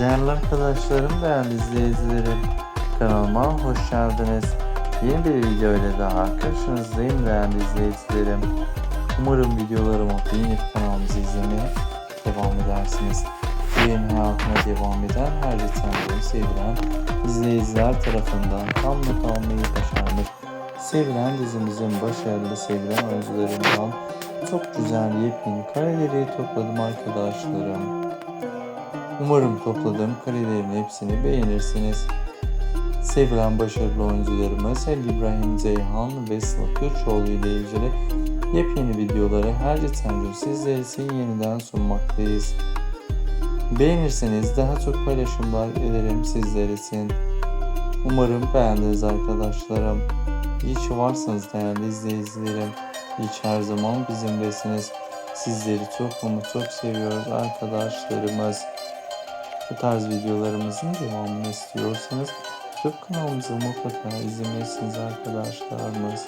Değerli arkadaşlarım, değerli izleyicilerim, kanalıma hoş geldiniz. Yeni bir video ile daha karşınızdayım değerli izleyicilerim. Umarım videolarımı beğenip kanalımızı izlemeye devam edersiniz. Yayın hayatına devam eden her ritimleri sevilen izleyiciler tarafından tam not almayı başarmış. Sevilen dizimizin başarılı sevilen oyuncularından çok güzel yepyeni kareleri topladım arkadaşlarım. Umarım topladığım karelerin hepsini beğenirsiniz. Sevilen başarılı oyuncularımız Halil İbrahim Ceyhan ve Sıla Kürçoğlu ile ilgili yepyeni videoları her geçen gün sizler için yeniden sunmaktayız. Beğenirseniz daha çok paylaşımlar ederim sizler için. Umarım beğendiniz arkadaşlarım. İyi ki varsınız değerli izleyicilerim. İyi ki her zaman bizimlesiniz. Sizleri çok ama çok seviyoruz arkadaşlarımız. Bu tarz videolarımızın devamını istiyorsanız YouTube kanalımızı mutlaka izlemelisiniz arkadaşlarımız.